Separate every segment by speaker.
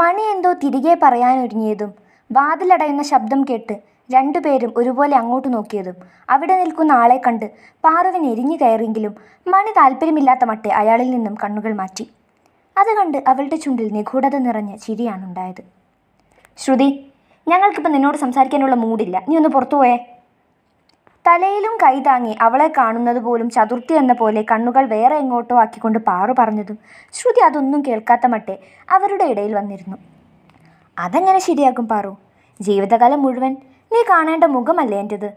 Speaker 1: മണി എന്തോ തിരികെ പറയാനൊരുങ്ങിയതും വാതിലടയുന്ന ശബ്ദം കേട്ട് രണ്ടുപേരും ഒരുപോലെ അങ്ങോട്ട് നോക്കിയതും അവിടെ നിൽക്കുന്ന ആളെ കണ്ട് പാറുവിന് എരിഞ്ഞു കയറിയെങ്കിലും മണി താല്പര്യമില്ലാത്ത മട്ടെ അയാളിൽ നിന്നും കണ്ണുകൾ മാറ്റി. അത് കണ്ട് അവളുടെ ചുണ്ടിൽ നിഗൂഢത നിറഞ്ഞ ചിരിയാണുണ്ടായത്. ശ്രുതി ഞങ്ങൾക്കിപ്പോൾ നിന്നോട് സംസാരിക്കാനുള്ള മൂഡില്ല നീ ഒന്ന് പുറത്തു പോയേ. തലയിലും കൈതാങ്ങി അവളെ കാണുന്നത് പോലും ചതുർത്ഥി എന്ന പോലെ കണ്ണുകൾ വേറെ എങ്ങോട്ടോ ആക്കിക്കൊണ്ട് പാറു പറഞ്ഞതും ശ്രുതി അതൊന്നും കേൾക്കാത്ത മട്ടെ അവരുടെ ഇടയിൽ വന്നിരുന്നു. അതെങ്ങനെ ശരിയാക്കും പാറു? ജീവിതകാലം മുഴുവൻ നീ കാണേണ്ട മുഖമല്ലേ എന്റെത്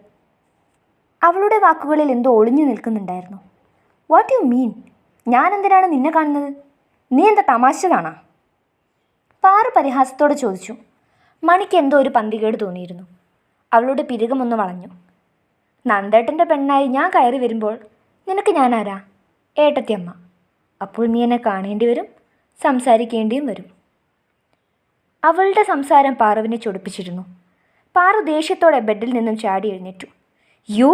Speaker 1: അവളുടെ വാക്കുകളിൽ എന്തോ ഒളിഞ്ഞു നിൽക്കുന്നുണ്ടായിരുന്നു. വാട്ട് യു മീൻ ഞാൻ എന്തിനാണ് നിന്നെ കാണുന്നത്? നീ എന്താ തമാശ കാണാ പാറു പരിഹാസത്തോടെ ചോദിച്ചു. മണിക്ക് എന്തോ ഒരു പന്തികേട് തോന്നിയിരുന്നു. അവളുടെ പിരുകമൊന്ന് വളഞ്ഞു. നന്ദേട്ടന്റെ പെണ്ണായി ഞാൻ കയറി വരുമ്പോൾ നിനക്ക് ഞാനാരാ ഏട്ടത്തിയമ്മ അപ്പോൾ നീ എന്നെ കാണേണ്ടി വരും സംസാരിക്കേണ്ടിയും വരും. അവളുടെ സംസാരം പാറുവിനെ ചൊടിപ്പിച്ചിരുന്നു. പാറു ദേഷ്യത്തോടെ ബെഡിൽ നിന്നും ചാടി എഴുന്നേറ്റു. യു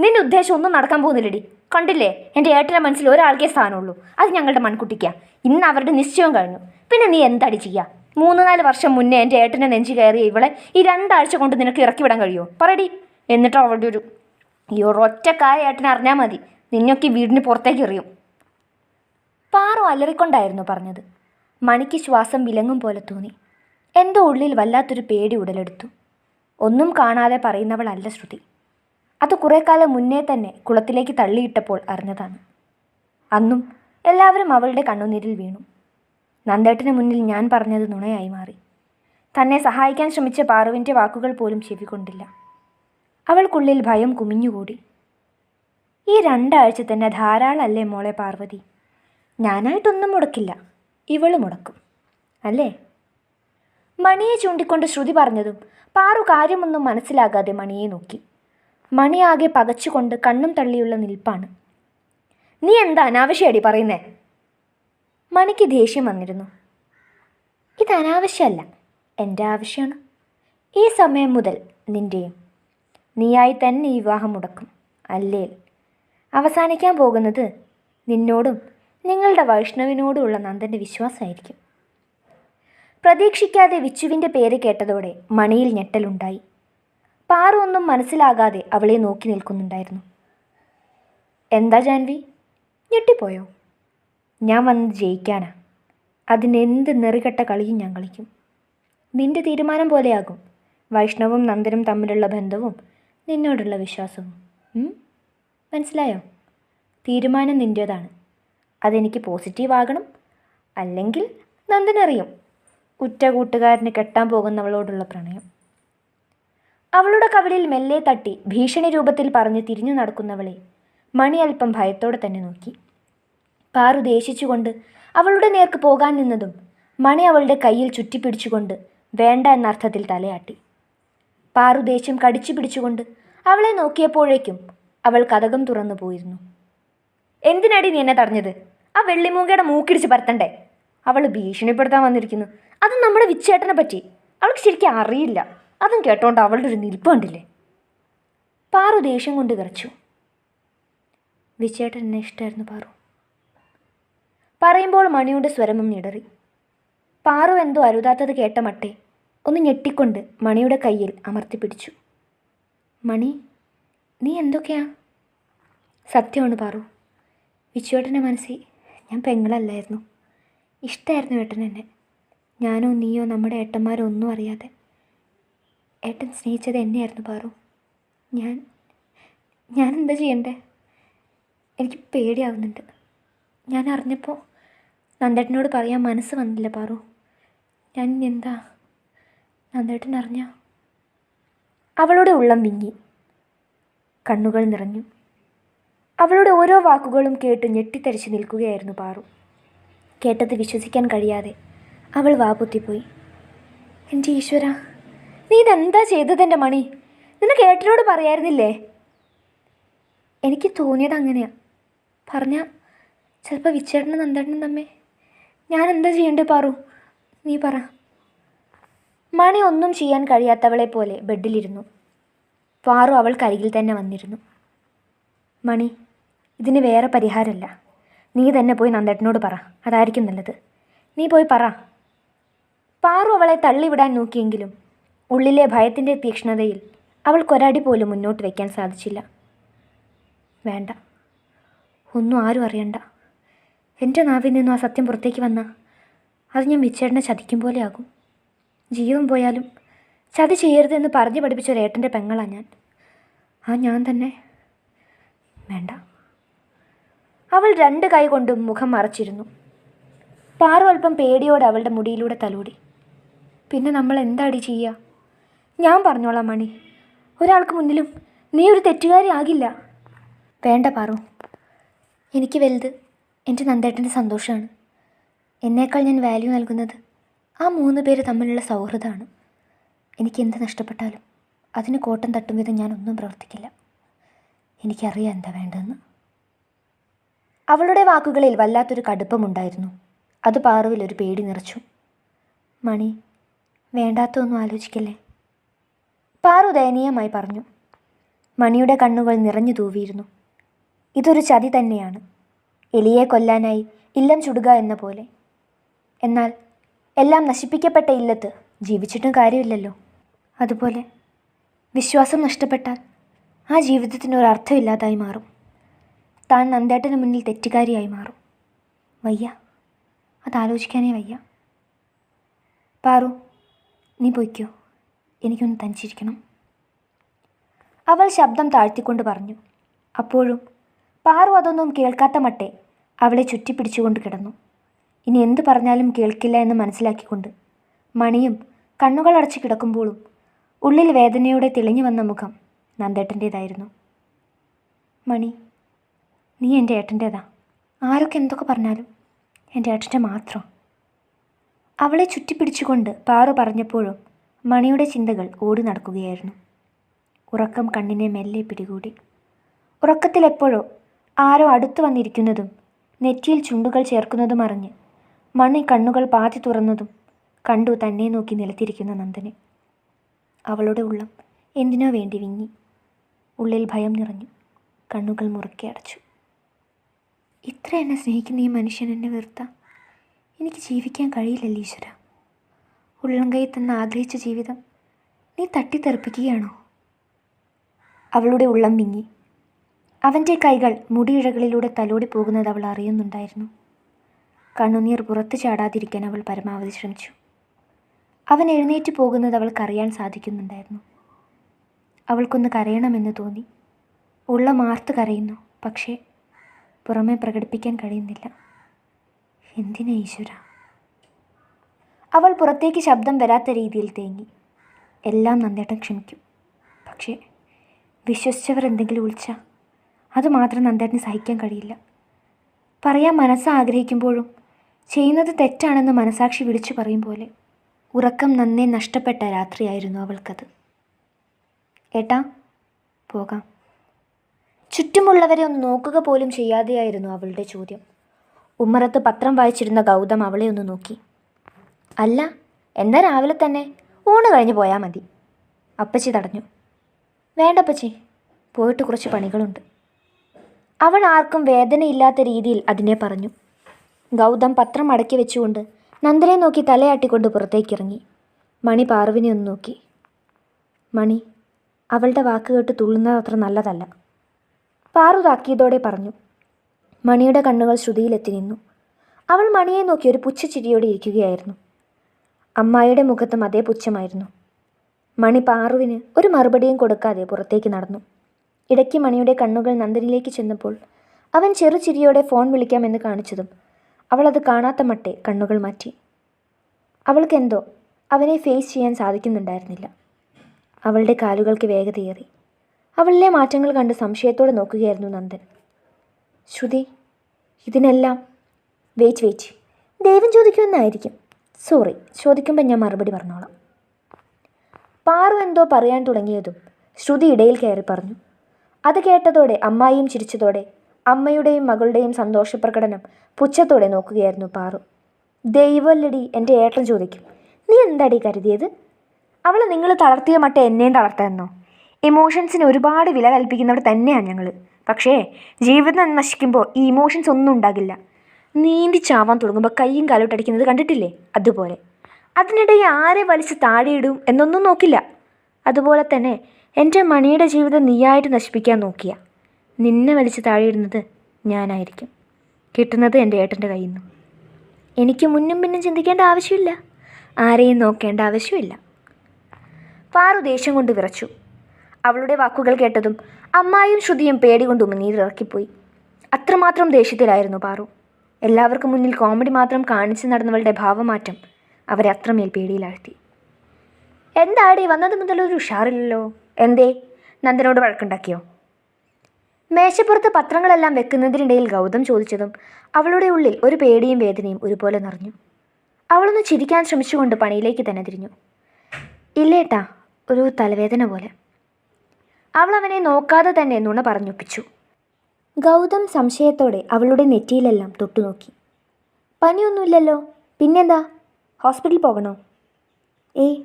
Speaker 1: നിന്റെ ഉദ്ദേശം ഒന്നും നടക്കാൻ പോകുന്നില്ലടി. കണ്ടില്ലേ എന്റെ ഏട്ടന്റെ മനസ്സിൽ ഒരാൾക്കേ സ്ഥാനമുള്ളൂ. അത് ഞങ്ങളുടെ മൺകുട്ടിക്കാ. ഇന്ന് അവരുടെ നിശ്ചയം കഴിഞ്ഞു. പിന്നെ നീ എന്താടി ചെയ്യുക മൂന്ന് നാല് വർഷം മുന്നേ എന്റെ ഏട്ടന്റെ നെഞ്ചു കയറിയ ഇവളെ ഈ രണ്ടാഴ്ച കൊണ്ട് നിനക്ക് ഇറക്കി വിടാൻ കഴിയുമോ പറയടി. എന്നിട്ട് അവളുടെ ഒരു ഈ ഒരൊറ്റ കാര്യം അറിഞ്ഞാൽ മതി. നിന്നൊക്കെ വീടിന് പുറത്തേക്ക് എറിയും. പാറു അലറിക്കൊണ്ടായിരുന്നു പറഞ്ഞത്. മണിക്ക് ശ്വാസം വിലങ്ങും പോലെ തോന്നി. എന്തോ ഉള്ളിൽ വല്ലാത്തൊരു പേടി ഉടലെടുത്തു. ഒന്നും കാണാതെ പറയുന്നവളല്ല ശ്രുതി. അത് കുറേ കാലം മുന്നേ തന്നെ കുളത്തിലേക്ക് തള്ളിയിട്ടപ്പോൾ അറിഞ്ഞതാണ്. അന്നും എല്ലാവരും അവളുടെ കണ്ണുനീരിൽ വീണു. നന്ദേട്ടന് മുന്നിൽ ഞാൻ പറഞ്ഞത് നുണയായി മാറി. തന്നെ സഹായിക്കാൻ ശ്രമിച്ച പാറുവിന്റെ വാക്കുകൾ പോലും ചെവിക്കൊണ്ടില്ല അവൾക്കുള്ളിൽ ഭയം കുമിഞ്ഞുകൂടി. ഈ രണ്ടാഴ്ച തന്നെ ധാരാളമല്ലേ മോളെ പാർവതി? ഞാനായിട്ടൊന്നും മുടക്കില്ല. ഇവൾ മുടക്കും. അല്ലേ? മണിയെ ചൂണ്ടിക്കൊണ്ട് ശ്രുതി പറഞ്ഞതും പാറു കാര്യമൊന്നും മനസ്സിലാകാതെ മണിയെ നോക്കി. മണിയാകെ പകച്ചുകൊണ്ട് കണ്ണും തള്ളിയുള്ള നിൽപ്പാണ്. നീ എന്താ അനാവശ്യടി പറയുന്നേ? മണിക്ക് ദേഷ്യം വന്നിരുന്നു. ഇത് അനാവശ്യമല്ല എന്റെ ആവശ്യമാണ്. ഈ സമയം മുതൽ നിന്റെയും നീയായി തന്നെ വിവാഹം മുടക്കും. അല്ലേൽ? അവസാനിക്കാൻ പോകുന്നത് നിന്നോടും നിങ്ങളുടെ വൈഷ്ണവിനോടുമുള്ള നന്ദന്റെ വിശ്വാസമായിരിക്കും. പ്രതീക്ഷിക്കാതെ വിച്ചുവിന്റെ പേര് കേട്ടതോടെ മണിയിൽ ഞെട്ടലുണ്ടായി. പാറു ഒന്നും മനസ്സിലാകാതെ അവളെ നോക്കി നിൽക്കുന്നുണ്ടായിരുന്നു. എന്താ ജാൻവി? ഞെട്ടിപ്പോയോ? ഞാൻ വന്നത് ജയിക്കാനാ. അതിനെന്ത് നെറികെട്ട കളിയും ഞാൻ കളിക്കും. നിന്റെ തീരുമാനം പോലെയാകും. വൈഷ്ണവും നന്ദനും തമ്മിലുള്ള ബന്ധവും നിന്നോടുള്ള വിശ്വാസവും മനസ്സിലായോ? തീരുമാനം നിന്റേതാണ് അതെനിക്ക് പോസിറ്റീവ് ആകണം അല്ലെങ്കിൽ നന്ദനറിയും. ഉറ്റ കൂട്ടുകാരന് കെട്ടാൻ പോകുന്നവളോടുള്ള പ്രണയം. അവളുടെ കവിളിൽ മെല്ലെ തട്ടി ഭീഷണി രൂപത്തിൽ പറഞ്ഞ് തിരിഞ്ഞു നടക്കുന്നവളെ മണി അല്പം ഭയത്തോടെ തന്നെ നോക്കി. പാറു ദേഷിച്ചുകൊണ്ട് അവളുടെ നേർക്ക് പോകാൻ നിന്നതും മണി അവളുടെ കയ്യിൽ ചുറ്റിപ്പിടിച്ചുകൊണ്ട് വേണ്ട എന്ന അർത്ഥത്തിൽ തലയാട്ടി. പാറു ദേഷ്യം കടിച്ചു പിടിച്ചുകൊണ്ട് അവളെ നോക്കിയപ്പോഴേക്കും അവൾ കഥകം തുറന്നു പോയിരുന്നു. എന്തിനടി നീ എന്നെ തടഞ്ഞത്? ആ വെള്ളിമൂങ്ങയുടെ മൂക്കിടിച്ച് പരത്തണ്ടേ? അവൾ ഭീഷണിപ്പെടുത്താൻ വന്നിരിക്കുന്നു. അത് നമ്മുടെ വിച്ചേട്ടനെ പറ്റി. അവൾക്ക് ശരിക്കും അറിയില്ല. അതും കേട്ടോണ്ട് അവളുടെ ഒരു നിൽപ്പ് കണ്ടില്ലേ? പാറു ദേഷ്യം കൊണ്ട് വിറച്ചു. വിച്ചേട്ടൻ എന്നെ ഇഷ്ടമായിരുന്നു പാറു. പറയുമ്പോൾ മണിയുടെ സ്വരമും ഇടറി. പാറു എന്തോ അരുതാത്തത് കേട്ട മട്ടെ ഒന്ന് ഞെട്ടിക്കൊണ്ട് മണിയുടെ കയ്യിൽ അമർത്തിപ്പിടിച്ചു മണി നീ എന്തൊക്കെയാ? സത്യമാണ് പാറു. വിച്ചുവേട്ടന്റെ മനസ്സിൽ ഞാൻ പെങ്ങളല്ലായിരുന്നു. ഇഷ്ടമായിരുന്നു ഏട്ടൻ എന്നെ. ഞാനോ നീയോ നമ്മുടെ ഏട്ടന്മാരോ ഒന്നും അറിയാതെ. ഏട്ടൻ സ്നേഹിച്ചത് എന്നെയായിരുന്നു പാറു. ഞാൻ ഞാൻ എന്താ ചെയ്യണ്ടേ? എനിക്ക് പേടിയാവുന്നുണ്ട്. ഞാൻ അറിഞ്ഞപ്പോൾ നന്ദേട്ടനോട് പറയാൻ മനസ്സ് വന്നില്ല പാറു. ഞാൻ എന്താ നന്ദേട്ടൻ അറിഞ്ഞ അവളുടെ ഉള്ളം വിങ്ങി. കണ്ണുകൾ നിറഞ്ഞു. അവളുടെ ഓരോ വാക്കുകളും കേട്ട് ഞെട്ടിത്തരിച്ച് നിൽക്കുകയായിരുന്നു പാറു. കേട്ടത് വിശ്വസിക്കാൻ കഴിയാതെ അവൾ വാപുത്തിപ്പോയി എന്റെ ഈശ്വര നീ ഇതെന്താ ചെയ്തത് എന്റെ മണി? നിനക്ക് ഏട്ടനോട് പറയായിരുന്നില്ലേ? എനിക്ക് തോന്നിയത് അങ്ങനെയാ. പറഞ്ഞ ചിലപ്പോൾ വിച്ചേട്ടനും നന്ദേട്ടനും തമ്മേ ഞാൻ എന്താ ചെയ്യണ്ടേ പാറു? നീ പറ. മണി ഒന്നും ചെയ്യാൻ കഴിയാത്തവളെ പോലെ ബെഡിലിരുന്നു. പാറു അവൾക്കരികിൽ തന്നെ വന്നിരുന്നു. മണി ഇതിന് വേറെ പരിഹാരമല്ല. നീ തന്നെ പോയി നന്ദേട്ടനോട് പറ. അതായിരിക്കും നല്ലത്. നീ പോയി പറ. പാറു അവളെ തള്ളിവിടാൻ നോക്കിയെങ്കിലും ഉള്ളിലെ ഭയത്തിന്റെ തീക്ഷ്ണതയിൽ അവൾക്കൊരടി പോലും മുന്നോട്ട് വയ്ക്കാൻ സാധിച്ചില്ല. വേണ്ട. ഒന്നും ആരും അറിയണ്ട. എന്റെ നാവിൽ നിന്നും ആ സത്യം പുറത്തേക്ക് വന്നാൽ അത് ഞാൻ വിച്ചേട്ടനെ ചതിക്കും പോലെയാകും ജീവൻ പോയാലും ചതി ചെയ്യരുതെന്ന് പറഞ്ഞു പഠിപ്പിച്ച ഒരേട്ടന്റെ പെങ്ങളാ ഞാൻ. ആ ഞാൻ തന്നെ. വേണ്ട. അവൾ രണ്ട് കൈ കൊണ്ടും മുഖം മറച്ചിരുന്നു. പാറു അല്പം പേടിയോടെ അവളുടെ മുടിയിലൂടെ തലോടി. പിന്നെ നമ്മൾ എന്താടി ചെയ്യുക ഞാൻ പറഞ്ഞോളാം മണി. ഒരാൾക്ക് മുന്നിലും നീ ഒരു തെറ്റുകാരി ആകില്ല. വേണ്ട പാറു. എനിക്ക് വലുത് എന്റെ നന്ദേട്ടന്റെ സന്തോഷമാണ്. എന്നേക്കാൾ ഞാൻ വാല്യൂ നൽകുന്നത് ആ മൂന്ന് പേര് തമ്മിലുള്ള സൗഹൃദമാണ്. എനിക്ക് എന്ത് നഷ്ടപ്പെട്ടാലും അതിന് കോട്ടം തട്ടും വിധം ഞാൻ ഒന്നും പ്രവർത്തിക്കില്ല. എനിക്കറിയാം എന്താ വേണ്ടതെന്ന്. അവളുടെ വാക്കുകളിൽ വല്ലാത്തൊരു കടുപ്പമുണ്ടായിരുന്നു. അത് പാറുവിൽ ഒരു പേടി നിറച്ചു. മണി വേണ്ടാത്തൊന്നും ആലോചിക്കല്ലേ? പാറു ദയനീയമായി പറഞ്ഞു. മണിയുടെ കണ്ണുകൾ നിറഞ്ഞു തൂവിയിരുന്നു. ഇതൊരു ചതി തന്നെയാണ്. എലിയെ കൊല്ലാനായി ഇല്ലം ചുടുക എന്ന പോലെ. എന്നാൽ എല്ലാം നശിപ്പിക്കപ്പെട്ട ഇല്ലത്ത് ജീവിച്ചിട്ടും കാര്യമില്ലല്ലോ. അതുപോലെ വിശ്വാസം നഷ്ടപ്പെട്ടാൽ ആ ജീവിതത്തിന് അർത്ഥമില്ലാതായി മാറും. താൻ നന്ദേട്ടന് മുന്നിൽ തെറ്റുകാരിയായി മാറും. വയ്യ. അതാലോചിക്കാനേ വയ്യ. പാറു നീ പൊയ്ക്കോ. എനിക്കൊന്ന് തനിച്ചിരിക്കണം. അവൾ ശബ്ദം താഴ്ത്തിക്കൊണ്ട് പറഞ്ഞു. അപ്പോഴും പാറു അതൊന്നും കേൾക്കാത്ത മട്ടെ അവളെ ചുറ്റിപ്പിടിച്ചുകൊണ്ട് കിടന്നു. ഇനി എന്ത് പറഞ്ഞാലും കേൾക്കില്ല എന്ന് മനസ്സിലാക്കിക്കൊണ്ട് മണിയും കണ്ണുകൾ അടച്ചു കിടക്കുമ്പോഴും ഉള്ളിൽ വേദനയോടെ തെളിഞ്ഞു വന്ന മുഖം നന്ദേട്ടന്റേതായിരുന്നു. മണി നീ എന്റെ ഏട്ടന്റേതാ? ആരൊക്കെ എന്തൊക്കെ പറഞ്ഞാലും എന്റെ ഏട്ടന്റെ മാത്രം. അവളെ ചുറ്റിപ്പിടിച്ചുകൊണ്ട് പാറു പറഞ്ഞപ്പോഴും മണിയുടെ ചിന്തകൾ ഓടി നടക്കുകയായിരുന്നു. ഉറക്കം കണ്ണിനെ മെല്ലെ പിടികൂടി. ഉറക്കത്തിലെപ്പോഴോ ആരോ അടുത്തു വന്നിരിക്കുന്നതും നെറ്റിയിൽ ചുണ്ടുകൾ ചേർക്കുന്നതും അറിഞ്ഞ് മണി കണ്ണുകൾ പാതി തുറന്നതും കണ്ടു തന്നെ നോക്കി നിലത്തിരിക്കുന്ന നന്ദനെ. അവളുടെ ഉള്ളം എന്തിനോ വേണ്ടി വിങ്ങി. ഉള്ളിൽ ഭയം നിറഞ്ഞു. കണ്ണുകൾ മുറുക്കി അടച്ചു. ഇത്ര എന്നെ സ്നേഹിക്കുന്ന ഈ മനുഷ്യൻ എന്നെ വെറുത്ത. എനിക്ക് ജീവിക്കാൻ കഴിയില്ലല്ലോ ഈശ്വര. ഉള്ളം തന്ന തന്ന് ആഗ്രഹിച്ച ജീവിതം നീ തട്ടിത്തെറിപ്പിക്കുകയാണോ? അവളുടെ ഉള്ളം വിങ്ങി. അവന്റെ കൈകൾ മുടിയിഴകളിലൂടെ തലോടി പോകുന്നത് അവൾ അറിയുന്നുണ്ടായിരുന്നു. കണ്ണുനീർ പുറത്തു ചാടാതിരിക്കാൻ അവൾ പരമാവധി ശ്രമിച്ചു. അവൻ എഴുന്നേറ്റ് പോകുന്നത് അവൾക്കറിയാൻ സാധിക്കുന്നുണ്ടായിരുന്നു. അവൾക്കൊന്ന് കരയണമെന്ന് തോന്നി. ഉള്ള മാർത്ത് കരയുന്നു. പക്ഷേ പുറമെ പ്രകടിപ്പിക്കാൻ കഴിയുന്നില്ല. എന്തിനാ ഈശ്വര? അവൾ പുറത്തേക്ക് ശബ്ദം വരാത്ത രീതിയിൽ തേങ്ങി. എല്ലാം നന്ദേട്ടൻ ക്ഷമിക്കും. പക്ഷേ വിശ്വസിച്ചവർ എന്തെങ്കിലും വിളിച്ചാൽ അതുമാത്രം നന്ദേട്ടന് സഹിക്കാൻ കഴിയില്ല. പറയാൻ മനസ്സ് ആഗ്രഹിക്കുമ്പോഴും ചെയ്യുന്നത് തെറ്റാണെന്ന് മനസാക്ഷി വിളിച്ചു പറയും പോലെ. ഉറക്കം നന്നേ നഷ്ടപ്പെട്ട രാത്രിയായിരുന്നു അവൾക്കത്. ഏട്ടാ പോകാം. ചുറ്റുമുള്ളവരെ ഒന്ന് നോക്കുക പോലും ചെയ്യാതെയായിരുന്നു അവളുടെ ചോദ്യം. ഉമ്മറത്ത് പത്രം വായിച്ചിരുന്ന ഗൗതം അവളെ ഒന്ന് നോക്കി. അല്ല എന്താ രാവിലെ തന്നെ? ഊണ് കഴിഞ്ഞ് പോയാൽ മതി. അപ്പച്ചി തടഞ്ഞു. വേണ്ടപ്പച്ചി പോയിട്ട് കുറച്ച് പണികളുണ്ട്. അവൾ ആർക്കും വേദനയില്ലാത്ത രീതിയിൽ അതിനെ പറഞ്ഞു. ഗൗതം പത്രം അടക്കി വെച്ചുകൊണ്ട് നന്ദനെ നോക്കി തലയാട്ടിക്കൊണ്ട് പുറത്തേക്കിറങ്ങി. മണി പാർവിനെ ഒന്ന് നോക്കി. മണി അവളുടെ വാക്ക് കേട്ട് തുള്ളുന്നത് അത്ര നല്ലതല്ല. പാറു താക്കിയതോടെ പറഞ്ഞു. മണിയുടെ കണ്ണുകൾ ശ്രുതിയിലെത്തി നിന്നു. അവൾ മണിയെ നോക്കി ഒരു പുച്ഛച്ചിരിയോടെ ഇരിക്കുകയായിരുന്നു. അമ്മായിയുടെ മുഖത്തും അതേ പുച്ഛമായിരുന്നു. മണി പാറുവിന് ഒരു മറുപടിയും കൊടുക്കാതെ പുറത്തേക്ക് നടന്നു. ഇടയ്ക്ക് മണിയുടെ കണ്ണുകൾ നന്ദനിലേക്ക് ചെന്നപ്പോൾ അവൻ ചെറുചിരിയോടെ ഫോൺ വിളിക്കാമെന്ന് കാണിച്ചതും അവൾ അത് കാണാത്ത മട്ടെ കണ്ണുകൾ മാറ്റി. അവൾക്കെന്തോ അവനെ ഫേസ് ചെയ്യാൻ സാധിക്കുന്നുണ്ടായിരുന്നില്ല. അവളുടെ കാലുകൾക്ക് വേഗതയേറി അവളിലെ മാറ്റങ്ങൾ കണ്ട് സംശയത്തോടെ നോക്കുകയായിരുന്നു നന്ദൻ. ശ്രുതി ഇതിനെല്ലാം വെയിറ്റ് വെയിറ്റ് ദൈവം ചോദിക്കുമെന്നായിരിക്കും സോറി ചോദിക്കുമ്പോൾ ഞാൻ മറുപടി പറഞ്ഞോളാം. പാറു എന്തോ പറയാൻ തുടങ്ങിയതും ശ്രുതി ഇടയിൽ കയറി പറഞ്ഞു. അത് കേട്ടതോടെ അമ്മായിയും ചിരിച്ചതോടെ അമ്മയുടെയും മകളുടെയും സന്തോഷപ്രകടനം പുച്ഛത്തോടെ നോക്കുകയായിരുന്നു പാറു. ദൈവല്ലടി എന്റെ ഏട്ടൻ ചോദിക്കും നീ എന്താടി കരുതിയത്? അവളെ നിങ്ങൾ തളർത്തിയ മട്ടെ എന്നെയും തളർത്തായിരുന്നോ? ഇമോഷൻസിന് ഒരുപാട് വില കൽപ്പിക്കുന്നവർ തന്നെയാണ് ഞങ്ങൾ പക്ഷേ ജീവിതം നശിക്കുമ്പോൾ ഈ ഇമോഷൻസ് ഒന്നും ഉണ്ടാകില്ല. നീന്തി ചാവാൻ തുടങ്ങുമ്പോൾ കൈയും കാലോട്ടടിക്കുന്നത് കണ്ടിട്ടില്ലേ? അതുപോലെ. അതിനിടയിൽ ആരെ വലിച്ച് താഴെയിടും എന്നൊന്നും നോക്കില്ല. അതുപോലെ തന്നെ എന്റെ മണിയുടെ ജീവിതം നീയായിട്ട് നശിപ്പിക്കാൻ നോക്കിയ. നിന്നെ വലിച്ച് താഴെയിടുന്നത് ഞാനായിരിക്കും. കിട്ടുന്നത് എന്റെ ഏട്ടന്റെ കയ്യിൽ നിന്നും എനിക്ക് മുന്നും പിന്നും ചിന്തിക്കേണ്ട ആവശ്യമില്ല. ആരെയും നോക്കേണ്ട ആവശ്യമില്ല. പാറു ദേഷ്യം കൊണ്ട് വിറച്ചു. അവളുടെ വാക്കുകൾ കേട്ടതും അമ്മായും ശ്രുതിയും പേടി കൊണ്ട് ഉമിനീരിറക്കിപ്പോയി അത്രമാത്രം ദേഷ്യത്തിലായിരുന്നു പാറു. എല്ലാവർക്കും മുന്നിൽ കോമഡി മാത്രം കാണിച്ചു നടന്നവളുടെ ഭാവമാറ്റം അവരെ അത്രമേൽ പേടിയിലാഴ്ത്തി. എന്താടി വന്നത് മുതൽ ഒരു ഉഷാറില്ലല്ലോ? എന്തേ? നന്ദനോട് വഴക്കുണ്ടാക്കിയോ? മേശപ്പുറത്ത് പത്രങ്ങളെല്ലാം വെക്കുന്നതിനിടയിൽ ഗൗതം ചോദിച്ചതും അവളുടെ ഉള്ളിൽ ഒരു പേടിയും വേദനയും ഒരുപോലെ നിറഞ്ഞു. അവളൊന്ന് ചിരിക്കാൻ ശ്രമിച്ചുകൊണ്ട് പണിയിലേക്ക് തന്നെ തിരിഞ്ഞു. ഇല്ലേട്ടാ ഒരു തലവേദന പോലെ. അവൾ അവനെ നോക്കാതെ തന്നെ നുണ പറഞ്ഞൊപ്പിച്ചു. ഗൗതം സംശയത്തോടെ അവളുടെ നെറ്റിയിലെല്ലാം തൊട്ടുനോക്കി. പനിയൊന്നുമില്ലല്ലോ പിന്നെന്താ? ഹോസ്പിറ്റലിൽ പോകണോ? ഏയ്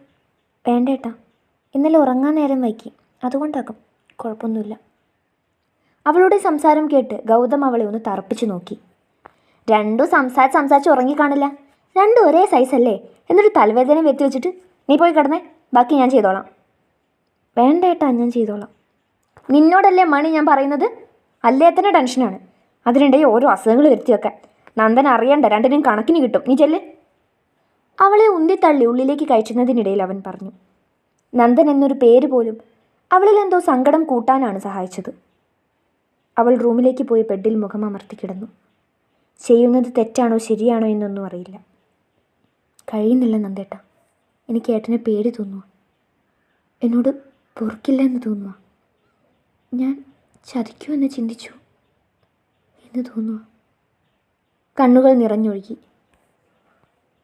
Speaker 1: വേണ്ടേട്ടാ. ഇന്നലെ ഉറങ്ങാൻ നേരം വൈകി. അതുകൊണ്ടാകും കുഴപ്പമൊന്നുമില്ല. അവളുടെ സംസാരം കേട്ട് ഗൗതം അവളെ ഒന്ന് തറപ്പിച്ചു നോക്കി. രണ്ടും സംസാരിച്ച് സംസാരിച്ച് ഉറങ്ങിക്കാണില്ല രണ്ടും ഒരേ അല്ലേ? എന്നൊരു തലവേദന വെത്തി വെച്ചിട്ട് നീ പോയി കിടന്നേ ബാക്കി ഞാൻ ചെയ്തോളാം. വേണ്ട ഏട്ടാ ഞാൻ ചെയ്തോളാം. നിന്നോടല്ലേ മണി ഞാൻ പറയുന്നത്? അല്ലേ തന്നെ ടെൻഷനാണ് അതിനിടയിൽ ഓരോ അസുഖങ്ങൾ വരുത്തി വെക്കാൻ. നന്ദൻ അറിയണ്ട രണ്ടിനും കണക്കിന് കിട്ടും. നീ ചെല്ല്. അവളെ ഉന്തിത്തള്ളി ഉള്ളിലേക്ക് കയറ്റുന്നതിനിടയിൽ അവൻ പറഞ്ഞു. നന്ദൻ എന്നൊരു പേര് പോലും അവളിൽ എന്തോ സങ്കടം കൂട്ടാനാണ് സഹായിച്ചത്. അവൾ റൂമിലേക്ക് പോയി ബെഡിൽ മുഖം അമർത്തി കിടന്നു. ചെയ്യുന്നത് തെറ്റാണോ ശരിയാണോ എന്നൊന്നും അറിയില്ല. കഴിയുന്നില്ല നന്ദേട്ട. എനിക്ക് ഏട്ടനെ പേടി തോന്നുക എന്നോട് പൊറുക്കില്ല എന്ന് തോന്നുക ഞാൻ ചതിക്കുമെന്ന് ചിന്തിച്ചു എന്ന് തോന്നുക കണ്ണുകൾ നിറഞ്ഞൊഴുകി.